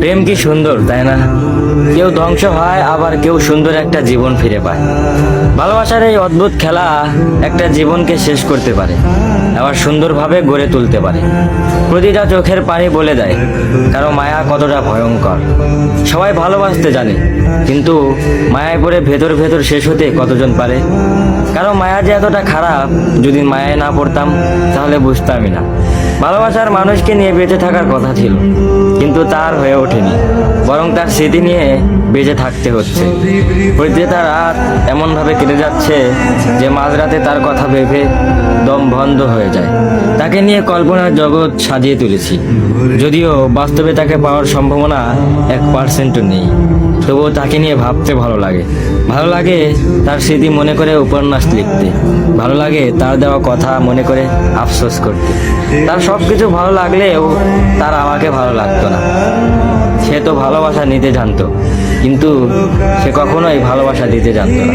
প্রেম কি সুন্দর, তাই না? কেউ ধ্বংস হয়, আবার কেউ সুন্দর একটা জীবন ফিরে পায়। ভালোবাসার এই অদ্ভুত খেলা একটা জীবনকে শেষ করতে পারে, আবার সুন্দরভাবে গড়ে তুলতে পারে। প্রতিটা চোখের পানি বলে দেয়, কারও মায়া কতটা ভয়ঙ্কর। সবাই ভালোবাসতে জানে, কিন্তু মায়ায় পড়ে ভেতর ভেতর শেষ হতে কতজন পারে? কারও মায়া যে এতটা খারাপ, যদি মায়ায় না পড়তাম, তাহলে বুঝতামই না। ভালোবাসার মানুষকে নিয়ে বেঁচে থাকার কথা ছিল, কিন্তু তার হয়ে ওঠেনি। বরং তার স্মৃতি নিয়ে বেঁচে থাকতে হচ্ছে। প্রতিটা রাত এমনভাবে কেটে যাচ্ছে যে মাঝরাতে তার কথা ভেবে দম বন্ধ হয়ে যায়। তাকে নিয়ে কল্পনার জগৎ সাজিয়ে তুলেছি। যদিও বাস্তবে তাকে পাওয়ার সম্ভাবনা এক পার্সেন্টও নেই। তবুও তাকে নিয়ে ভাবতে ভালো লাগে। ভালো লাগে তার স্মৃতি মনে করে উপন্যাস লিখতে। ভালো লাগে তার দেওয়া কথা মনে করে আফসোস করতে। তার সব কিছু ভালো লাগলেও তার আমাকে ভালো লাগতো না। সে তো ভালোবাসা নিতে জানতো, কিন্তু সে কখনোই ভালোবাসা দিতে জানতো না।